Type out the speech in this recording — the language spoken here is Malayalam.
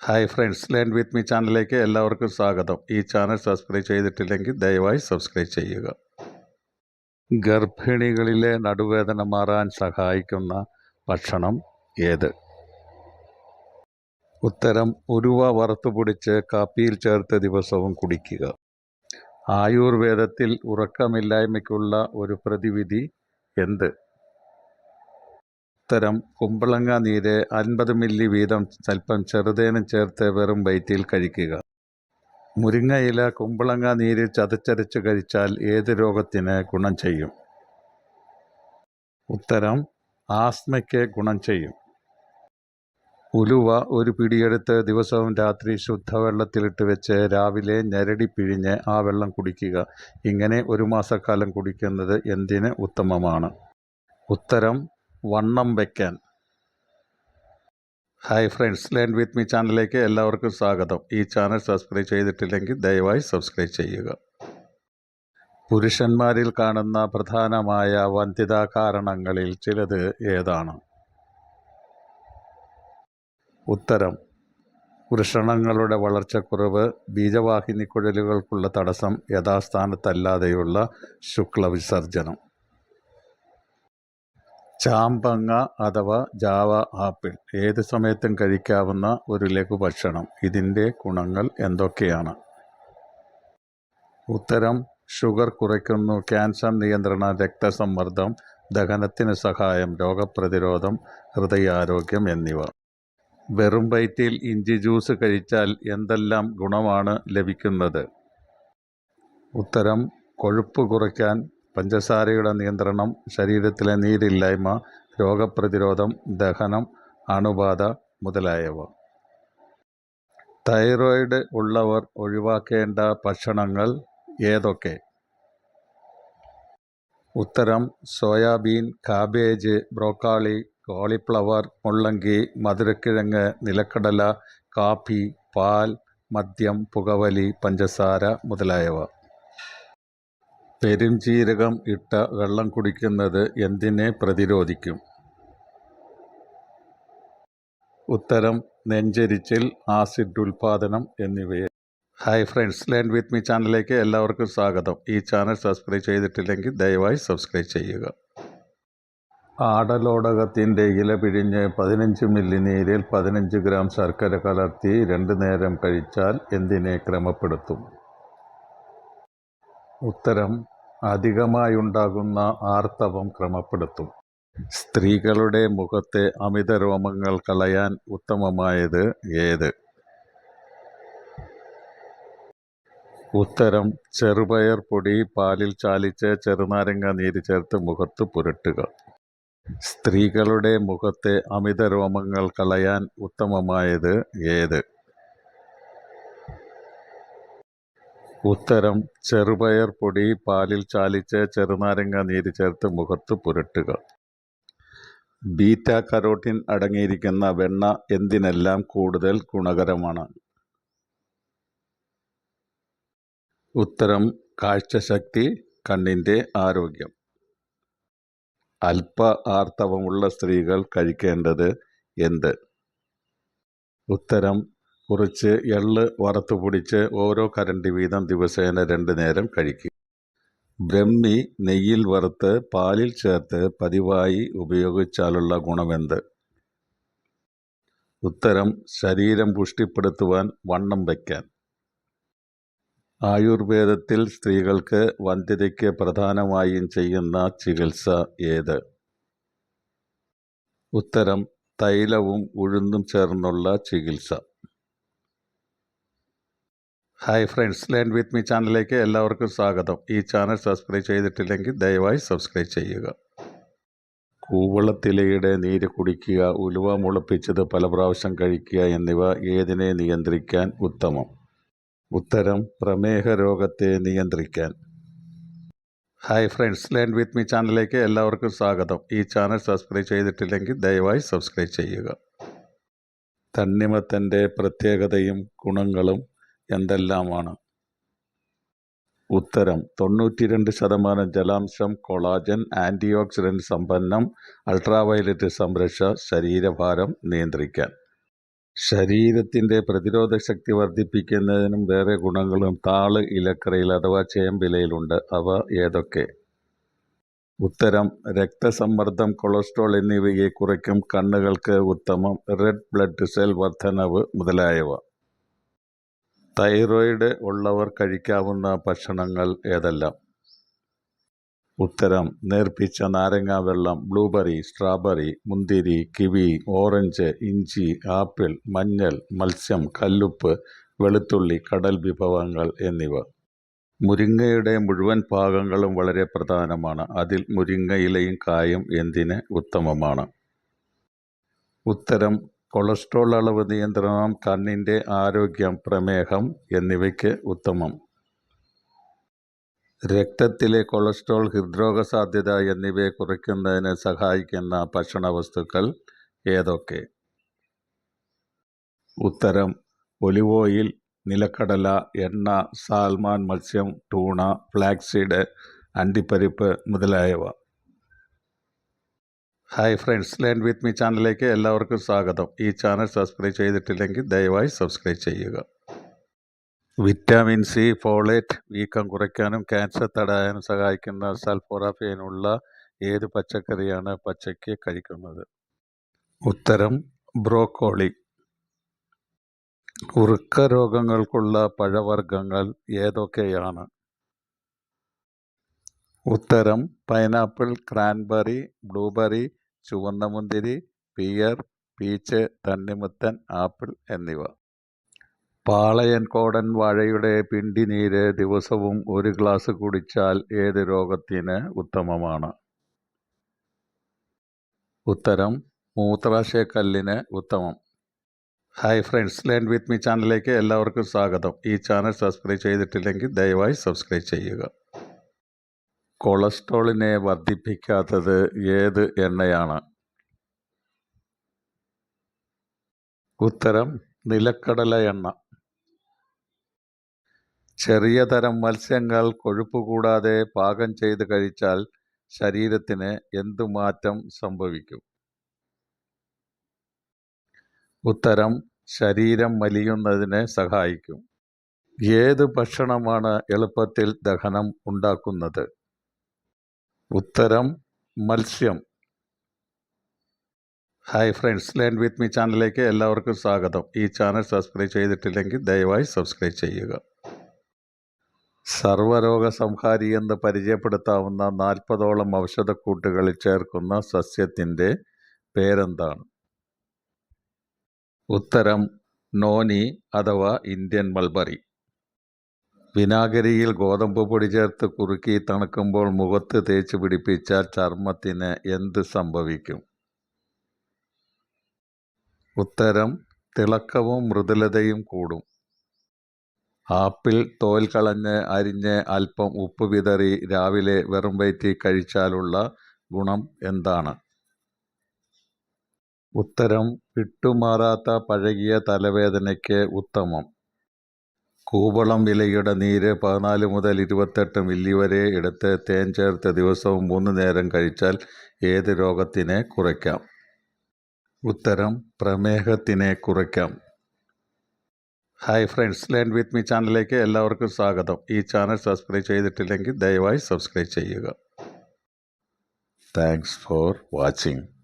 Hi friends learn with me ചാനലിലേക്ക് എല്ലാവർക്കും സ്വാഗതം. ഈ ചാനൽ സബ്സ്ക്രൈബ് ചെയ്തിട്ടില്ലെങ്കിൽ ദയവായി സബ്സ്ക്രൈബ് ചെയ്യുക. ഗർഭിണികളിലെ നടുവേദന മാറാൻ സഹായിക്കുന്ന ഭക്ഷണം ഏത്? ഉത്തരം ഉരുവ വറുത്തു പൊടിച്ച് കാപ്പിയിൽ ചേർത്ത് ദിവസവും കുടിക്കുക. ആയുർവേദത്തിൽ ഉറക്കമില്ലായ്മയ്ക്കുള്ള ഒരു പ്രതിവിധി എന്ത്? ഉത്തരം കുമ്പളങ്ങ നീര് അൻപത് മില്ലി വീതം സ്വല്പം ചെറുതേനും ചേർത്ത് വെറും വയറ്റിൽ കഴിക്കുക. മുരിങ്ങയില കുമ്പളങ്ങ നീര് ചതച്ചരച്ച് കഴിച്ചാൽ ഏത് രോഗത്തിന് ഗുണം ചെയ്യും? ഉത്തരം ആസ്മയ്ക്ക് ഗുണം ചെയ്യും. ഉലുവ ഒരു പിടിയെടുത്ത് ദിവസവും രാത്രി ശുദ്ധവെള്ളത്തിലിട്ട് വെച്ച് രാവിലെ ഞരടി പിഴിഞ്ഞ് ആ വെള്ളം കുടിക്കുക. ഇങ്ങനെ ഒരു മാസക്കാലം കുടിക്കുന്നത് എന്തിന് ഉത്തമമാണ്? ഉത്തരം വണ്ണം വയ്ക്കാൻ hi friends learn with me ചാനലിലേക്ക് എല്ലാവർക്കും സ്വാഗതം. ഈ ചാനൽ സബ്സ്ക്രൈബ് ചെയ്തിട്ടില്ലെങ്കിൽ ദയവായി സബ്സ്ക്രൈബ് ചെയ്യുക. പുരുഷന്മാരിൽ കാണുന്ന പ്രധാനമായ വന്ധ്യതാ കാരണങ്ങളിൽ ചിലത് ഏതാണ്? ഉത്തരം വൃഷണങ്ങളുടെ വളർച്ചക്കുറവ് ബീജവാഹിനി കുഴലുകൾക്കുള്ള തടസ്സം യഥാസ്ഥാനത്തല്ലാതെയുള്ള ശുക്ലവിസർജനം. ചാമ്പങ്ങ അഥവാ ജാവ ആപ്പിൾ ഏത് സമയത്തും കഴിക്കാവുന്ന ഒരു ലഘുഭക്ഷണം? ഇതിന്റെ ഗുണങ്ങൾ എന്തൊക്കെയാണ്? ഉത്തരം ഷുഗർ കുറയ്ക്കുന്നു ക്യാൻസർ നിയന്ത്രണ രക്തസമ്മർദ്ദം ദഹനത്തിന് സഹായം രോഗപ്രതിരോധം ഹൃദയാരോഗ്യം എന്നിവ. വെറും വയറ്റിൽ ഇഞ്ചി ജ്യൂസ് കഴിച്ചാൽ എന്തെല്ലാം ഗുണമാണ് ലഭിക്കുന്നത്? ഉത്തരം കൊഴുപ്പ് കുറയ്ക്കാൻ പഞ്ചസാരയുടെ നിയന്ത്രണം ശരീരത്തിലെ നീരില്ലായ്മ രോഗപ്രതിരോധം ദഹനം അണുബാധ മുതലായവ. തൈറോയ്ഡ് ഉള്ളവർ ഒഴിവാക്കേണ്ട ഭക്ഷണങ്ങൾ ഏതൊക്കെ? ഉത്തരം സോയാബീൻ കാബേജ് ബ്രോക്കാളി കോളിഫ്ലവർ മുള്ളങ്കി മധുരക്കിഴങ്ങ് നിലക്കടല കാപ്പി പാൽ മദ്യം പുകവലി പഞ്ചസാര മുതലായവ. പെരുംജീരകം ഇട്ട വെള്ളം കുടിക്കുന്നത് എന്തിനെ പ്രതിരോധിക്കും? ഉത്തരം നെഞ്ചരിച്ചിൽ ആസിഡ് ഉൽപാദനം എന്നിവയെ. Hi friends learn with me ചാനലിലേക്ക് എല്ലാവർക്കും സ്വാഗതം. ഈ ചാനൽ സബ്സ്ക്രൈബ് ചെയ്തിട്ടില്ലെങ്കിൽ ദയവായി സബ്സ്ക്രൈബ് ചെയ്യുക. ആടലോടകത്തിന്റെ ഇല പിഴിഞ്ഞ് പതിനഞ്ച് മില്ലി നീരിൽ പതിനഞ്ച് ഗ്രാം ശർക്കര കലർത്തി രണ്ട് നേരം കഴിച്ചാൽ എന്തിനെ ക്രമപ്പെടുത്തും? ഉത്തരം അധികമായുണ്ടാകുന്ന ആർത്തവം ക്രമപ്പെടുത്തും. സ്ത്രീകളുടെ മുഖത്തെ അമിത രോമങ്ങൾ കളയാൻ ഉത്തമമായത് ഏത്? ഉത്തരം ചെറുപയർ പൊടി പാലിൽ ചാലിച്ച് ചെറുനാരങ്ങ നീര് ചേർത്ത് മുഖത്ത് പുരട്ടുക. സ്ത്രീകളുടെ മുഖത്തെ അമിത രോമങ്ങൾ കളയാൻ ഉത്തമമായത് ഏത്? ഉത്തരം ചെറുപയർ പൊടി പാലിൽ ചാലിച്ച് ചെറുനാരങ്ങ നീര് ചേർത്ത് മുഖത്ത് പുരട്ടുക. ബീറ്റ കരോട്ടിൻ അടങ്ങിയിരിക്കുന്ന വെണ്ണ എന്തിനെല്ലാം കൂടുതൽ ഗുണകരമാണ്? ഉത്തരം കാഴ്ചശക്തി കണ്ണിന്റെ ആരോഗ്യം. അല്പ ആർത്തവമുള്ള സ്ത്രീകൾ കഴിക്കേണ്ടത് എന്ത്? ഉത്തരം കുറച്ച് എള്ള് വറുത്ത് പൊടിച്ച് ഓരോ കരണ്ടി വീതം ദിവസേന രണ്ട് നേരം കഴിക്കുക ബ്രഹ്മി നെയ്യിൽ വറുത്ത് പാലിൽ ചേർത്ത് പതിവായി ഉപയോഗിച്ചാലുള്ള ഗുണമെന്ത്? ഉത്തരം ശരീരം പുഷ്ടിപ്പെടുത്തുവാൻ വണ്ണം വയ്ക്കാൻ. ആയുർവേദത്തിൽ സ്ത്രീകൾക്ക് വന്ധ്യതയ്ക്ക് പ്രധാനമായും ചെയ്യുന്ന ചികിത്സ ഏത്? ഉത്തരം തൈലവും ഉഴുന്നും ചേർന്നുള്ള ചികിത്സ. Hi friends learn with me ചാനലിലേക്ക് എല്ലാവർക്കും സ്വാഗതം. ഈ ചാനൽ സബ്സ്ക്രൈബ് ചെയ്തിട്ടില്ലെങ്കിൽ ദയവായി സബ്സ്ക്രൈബ് ചെയ്യുക. കൂവളത്തിലയുടെ നീര് കുടിക്കുക ഉലുവ മുളപ്പിച്ചത് പല പ്രാവശ്യം കഴിക്കുക എന്നിവ ഏതിനെ നിയന്ത്രിക്കാൻ ഉത്തമം? ഉത്തരം പ്രമേഹ രോഗത്തെ നിയന്ത്രിക്കാൻ. Hi friends learn with me ചാനലിലേക്ക് എല്ലാവർക്കും സ്വാഗതം. ഈ ചാനൽ സബ്സ്ക്രൈബ് ചെയ്തിട്ടില്ലെങ്കിൽ ദയവായി സബ്സ്ക്രൈബ് ചെയ്യുക. തണ്ണിമത്തന്റെ പ്രത്യേകതയും ഗുണങ്ങളും എന്തെല്ലാമാണ്? ഉത്തരം തൊണ്ണൂറ്റി രണ്ട് ശതമാനം ജലാംശം കൊളാജൻ ആന്റി ഓക്സിഡന്റ് സമ്പന്നം അൾട്രാവയലറ്റ് സംരക്ഷ ശരീരഭാരം നിയന്ത്രിക്കാൻ. ശരീരത്തിന്റെ പ്രതിരോധ ശക്തി വർദ്ധിപ്പിക്കുന്നതിനും വേറെ ഗുണങ്ങളും താൾ ഇലക്കറിയിൽ അഥവാ ചേമ്പിലയിലുണ്ട്. അവ ഏതൊക്കെ? ഉത്തരം രക്തസമ്മർദ്ദം കൊളസ്ട്രോൾ എന്നിവയെ കുറയ്ക്കും കണ്ണുകൾക്ക് ഉത്തമം റെഡ് ബ്ലഡ് സെൽ വർധനവ് മുതലായവ. തൈറോയിഡ് ഉള്ളവർ കഴിക്കാവുന്ന ഭക്ഷണങ്ങൾ ഏതെല്ലാം? ഉത്തരം നേർപ്പിച്ച നാരങ്ങാ വെള്ളം ബ്ലൂബെറി സ്ട്രോബെറി മുന്തിരി കിവി ഓറഞ്ച് ഇഞ്ചി ആപ്പിൾ മഞ്ഞൾ മത്സ്യം കല്ലുപ്പ് വെളുത്തുള്ളി കടൽ വിഭവങ്ങൾ എന്നിവ. മുരിങ്ങയുടെ മുഴുവൻ ഭാഗങ്ങളും വളരെ പ്രധാനമാണ്. അതിൽ മുരിങ്ങയിലയും കായും എന്തിന് ഉത്തമമാണ്? ഉത്തരം കൊളസ്ട്രോൾ അളവ് നിയന്ത്രണം കണ്ണിന്റെ ആരോഗ്യം പ്രമേഹം എന്നിവയ്ക്ക് ഉത്തമം. രക്തത്തിലെ കൊളസ്ട്രോൾ ഹൃദ്രോഗ സാധ്യത എന്നിവയെ കുറയ്ക്കുന്നതിന് സഹായിക്കുന്ന ഭക്ഷണ വസ്തുക്കൾ ഏതൊക്കെ? ഉത്തരം ഒലിവ് ഓയിൽ നിലക്കടല എണ്ണ സാൽമാൻ മത്സ്യം ടൂണ ഫ്ലാക്സീഡ് അണ്ടിപ്പരിപ്പ് മുതലായവ. Hi friends learn with me ചാനലിലേക്ക് എല്ലാവർക്കും സ്വാഗതം. ഈ ചാനൽ സബ്സ്ക്രൈബ് ചെയ്തിട്ടില്ലെങ്കിൽ ദയവായി സബ്സ്ക്രൈബ് ചെയ്യുക. വിറ്റാമിൻ സി ഫോളേറ്റ് വീക്കം കുറയ്ക്കാനും ക്യാൻസർ തടയാനും സഹായിക്കുന്ന സൾഫോറാഫൈനുള്ള ഏത് പച്ചക്കറിയാണ് പച്ചയ്ക്ക് കഴിക്കുന്നത്? ഉത്തരം ബ്രോക്കോളി. വൃക്ക രോഗങ്ങൾക്കുള്ള പഴവർഗങ്ങൾ ഏതൊക്കെയാണ്? ഉത്തരം പൈനാപ്പിൾ ക്രാൻബെറി ബ്ലൂബെറി ചുവന്ന മുന്തിരി പിയർ പീച്ച് തണ്ണിമുത്തൻ ആപ്പിൾ എന്നിവ. പാളയൻകോടൻ വാഴയുടെ പിണ്ടിനീര് ദിവസവും ഒരു ഗ്ലാസ് കുടിച്ചാൽ ഏത് രോഗത്തിന് ഉത്തമമാണ്? ഉത്തരം മൂത്രാശയക്കല്ലിന് ഉത്തമം. Hi friends learn with me ചാനലിലേക്ക് എല്ലാവർക്കും സ്വാഗതം. ഈ ചാനൽ സബ്സ്ക്രൈബ് ചെയ്തിട്ടില്ലെങ്കിൽ ദയവായി സബ്സ്ക്രൈബ് ചെയ്യുക. കൊളസ്ട്രോളിനെ വർദ്ധിപ്പിക്കാത്തത് ഏത് എണ്ണയാണ്? ഉത്തരം നിലക്കടല എണ്ണ. ചെറിയ തരം മത്സ്യങ്ങൾ കൊഴുപ്പ് കൂടാതെ പാകം ചെയ്ത് കഴിച്ചാൽ ശരീരത്തിന് എന്തു മാറ്റം സംഭവിക്കും? ഉത്തരം ശരീരം മലിയുന്നതിന് സഹായിക്കും. ഏത് ഭക്ഷണമാണ് എളുപ്പത്തിൽ ദഹനം ഉണ്ടാക്കുന്നത്? ഉത്തരം മത്സ്യം. Hi friends learn with me ചാനലിലേക്ക് എല്ലാവർക്കും സ്വാഗതം. ഈ ചാനൽ സബ്സ്ക്രൈബ് ചെയ്തിട്ടില്ലെങ്കിൽ ദയവായി സബ്സ്ക്രൈബ് ചെയ്യുക. സർവരോഗ സംഹാരി എന്ന് പരിചയപ്പെടുത്താവുന്ന നാൽപ്പതോളം ഔഷധക്കൂട്ടുകളിൽ ചേർക്കുന്ന സസ്യത്തിന്റെ പേരെന്താണ്? ഉത്തരം നോനി അഥവാ ഇന്ത്യൻ മൾബറി. വിനാഗിരിയിൽ ഗോതമ്പ് പൊടി ചേർത്ത് കുറുക്കി തണുക്കുമ്പോൾ മുഖത്ത് തേച്ച് പിടിപ്പിച്ചാൽ ചർമ്മത്തിന് എന്ത് സംഭവിക്കും? ഉത്തരം തിളക്കവും മൃദുലതയും കൂടും. ആപ്പിൾ തോൽ കളഞ്ഞ് അരിഞ്ഞ് അല്പം ഉപ്പ് വിതറി രാവിലെ വെറും വയറ്റി കഴിച്ചാലുള്ള ഗുണം എന്താണ്? ഉത്തരം വിട്ടുമാറാത്ത പഴകിയ തലവേദനയ്ക്ക് ഉത്തമം. കൂവളം ഇലയുടെ നീര് പതിനാല് മുതൽ ഇരുപത്തെട്ട് മില്ലി വരെ എടുത്ത് തേൻ ചേർത്ത് ദിവസവും മൂന്ന് നേരം കഴിച്ചാൽ ഏത് രോഗത്തിനെ കുറയ്ക്കാം? ഉത്തരം പ്രമേഹത്തിനെ കുറയ്ക്കാം. Hi friends learn with me ചാനലിലേക്ക് എല്ലാവർക്കും സ്വാഗതം. ഈ ചാനൽ സബ്സ്ക്രൈബ് ചെയ്തിട്ടില്ലെങ്കിൽ ദയവായി സബ്സ്ക്രൈബ് ചെയ്യുക. Thanks for watching